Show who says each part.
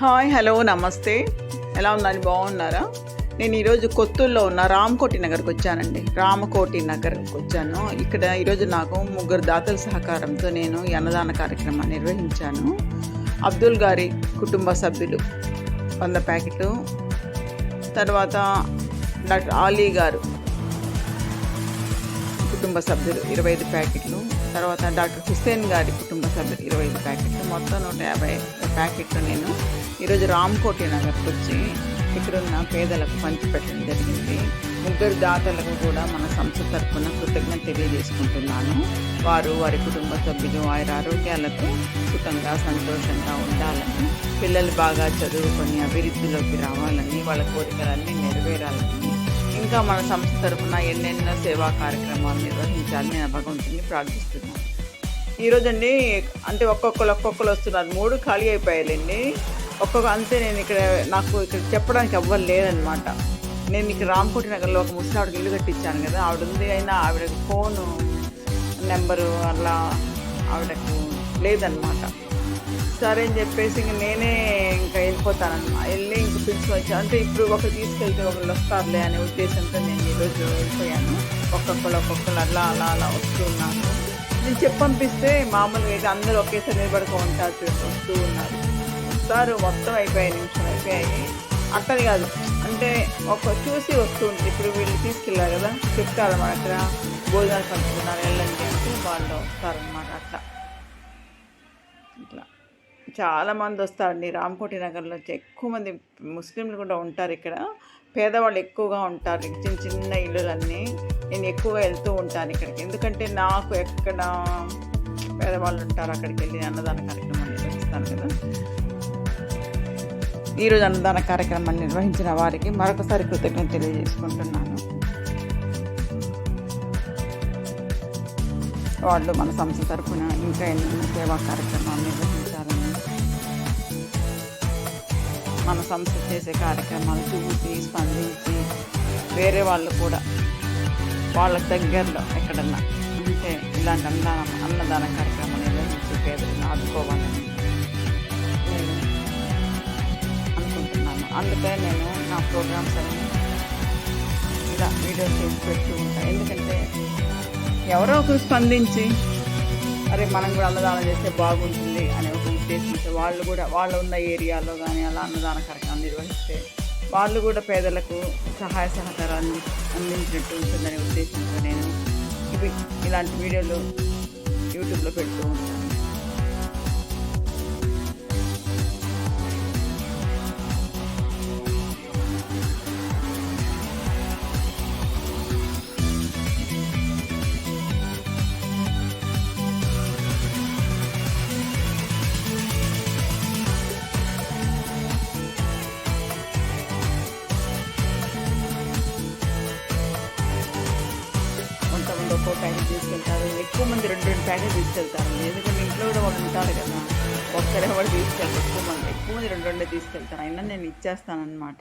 Speaker 1: Hi hello నమస్తే. ఎలా ఉన్నారు? బాగున్నారా? నేను ఈరోజు కొత్తూరులో ఉన్న రామకోటి నగర్కి వచ్చానండి. రామకోటి నగర్కి వచ్చాను. ఇక్కడ ఈరోజు నాకు ముగ్గురు దాతల సహకారంతో నేను ఈ అన్నదాన కార్యక్రమాన్ని నిర్వహించాను. అబ్దుల్ గారి కుటుంబ సభ్యులు వంద ప్యాకెట్లు. తర్వాత డాక్టర్ ఆలీ గారు కుటుంబ సభ్యులు ఇరవై ఐదు ప్యాకెట్లు. తర్వాత డాక్టర్ హుస్సేన్ గారి కుటుంబ సభ్యులు ఇరవై ఐదు ప్యాకెట్లు. మొత్తం నూట యాభై ప్యాకెట్లు నేను ఈరోజు రామ్కోటి నగర్కి వచ్చి ఇక్కడున్న పేదలకు పంచిపెట్టడం జరిగింది. ముగ్గురు దాతలకు కూడా మన సంస్థ తరఫున కృతజ్ఞత తెలియజేసుకుంటున్నాను. వారు వారి కుటుంబ సభ్యులు వారి ఆరోగ్యాలకు సుఖంగా సంతోషంగా ఉండాలని పిల్లలు బాగా చదువుకొని అభివృద్ధిలోకి రావాలని వాళ్ళ కోరికలన్నీ నెరవేరాలని ఇంకా మన సంస్థ తరఫున ఎన్నెన్నో సేవా కార్యక్రమాలు నిర్వహించాలని నేను భగవంతుని ప్రార్థిస్తున్నాను. ఈరోజండి అంటే ఒక్కొక్కరు ఒక్కొక్కరు వస్తున్నారు. మూడు ఖాళీ అయిపోయాలండి ఒక్కొక్క అంతే నేను ఇక్కడ నాకు ఇక్కడ చెప్పడానికి ఎవ్వరు లేదనమాట నేను ఇక్కడ రామకోటి నగర్లో ఒక ముసలావిడకి ఇల్లు కట్టించాను కదా ఆవిడ ఉంది అయినా ఆవిడకి ఫోను నెంబరు అలా ఆవిడకు లేదనమాట సరే అని చెప్పేసి ఇంక నేనే ఇంకా వెళ్ళిపోతానన్నమాట. వెళ్ళి ఇంక పిలిచి వచ్చి అంటే ఇప్పుడు ఒకరు తీసుకెళ్తే ఒకళ్ళు వస్తారులే అనే ఉద్దేశంతో నేను ఈరోజు వెళ్ళిపోయాను. ఒక్కొక్కరు ఒక్కొక్కరు అలా అలా అలా వస్తూ ఉన్నాను నేను చెప్పి పంపిస్తే మామూలుగా అయితే అందరూ ఒకేసారి నిలబడుకో ఉంటారు వస్తూ ఉన్నారు. వస్తారు మొత్తం అయిపోయాయి నిమిషం అయిపోయాయి. అట్టని కాదు అంటే ఒక చూసి వస్తూ ఇప్పుడు వీళ్ళు తీసుకెళ్ళారు కదా చెప్తారు అన్నమాట అక్కడ. భోజనాలు పంచుకున్నారు వెళ్ళండి అంటే వాళ్ళు వస్తారనమాట అట్లా. ఇట్లా చాలామంది వస్తారండి. రామకోటి నగర్లో ఎక్కువ మంది ముస్లింలు కూడా ఉంటారు ఇక్కడ. పేదవాళ్ళు ఎక్కువగా ఉంటారు. చిన్న చిన్న ఇల్లులన్నీ నేను ఎక్కువగా వెళ్తూ ఉంటాను ఇక్కడికి. ఎందుకంటే నాకు ఎక్కడ పేదవాళ్ళు ఉంటారు అక్కడికి వెళ్ళి అన్నదాన కార్యక్రమాన్ని నిర్వహిస్తాను కదా. ఈరోజు అన్నదాన కార్యక్రమాన్ని నిర్వహించిన వారికి మరొకసారి కృతజ్ఞత తెలియజేసుకుంటున్నాను. వాళ్ళు మన సంస్థ తరఫున ఇంకా ఎన్నో సేవా కార్యక్రమాలు మన సంస్థ చేసే కార్యక్రమాలు చూసి స్పందించి వేరే వాళ్ళు కూడా వాళ్ళ దగ్గరలో ఎక్కడన్నా ఉంటే ఇలాంటి అన్నదానం అన్నదాన కార్యక్రమం నిర్వహించి పేదలను ఆదుకోవాలని నేను అనుకుంటున్నాను. అందుకే నేను నా ప్రోగ్రామ్స్ అన్ని ఇలా వీడియోస్ చేసి పెడుతూ ఉంటాను ఎందుకంటే ఎవరో ఒకరు స్పందించి అరే మనం కూడా అన్నదానం చేస్తే బాగుంటుంది అనే ఒక వాళ్ళు కూడా వాళ్ళు ఉన్న ఏరియాలో కానీ అలా అన్నదాన కార్యక్రమం నిర్వహిస్తే వాళ్ళు కూడా పేదలకు సహాయ సహకారాన్ని అందించినట్టు ఉంటుందనే ఉద్దేశంతో నేను ఇవి ఇలాంటి వీడియోలు యూట్యూబ్లో పెడుతూ ఉంటాను. కొంతమంది ఒక్కో ప్యాకెట్ తీసుకెళ్తారు. ఎక్కువ మంది రెండు రెండు ప్యాకెట్ తీసుకెళ్తారు. ఎందుకంటే ఇంట్లో కూడా వాళ్ళు ఉంటారు కదా ఒక్కరే వాళ్ళు తీసుకెళ్తారు ఎక్కువ మంది ఎక్కువ మంది రెండు రెండే తీసుకెళ్తారు. అయినా నేను ఇచ్చేస్తానన్నమాట.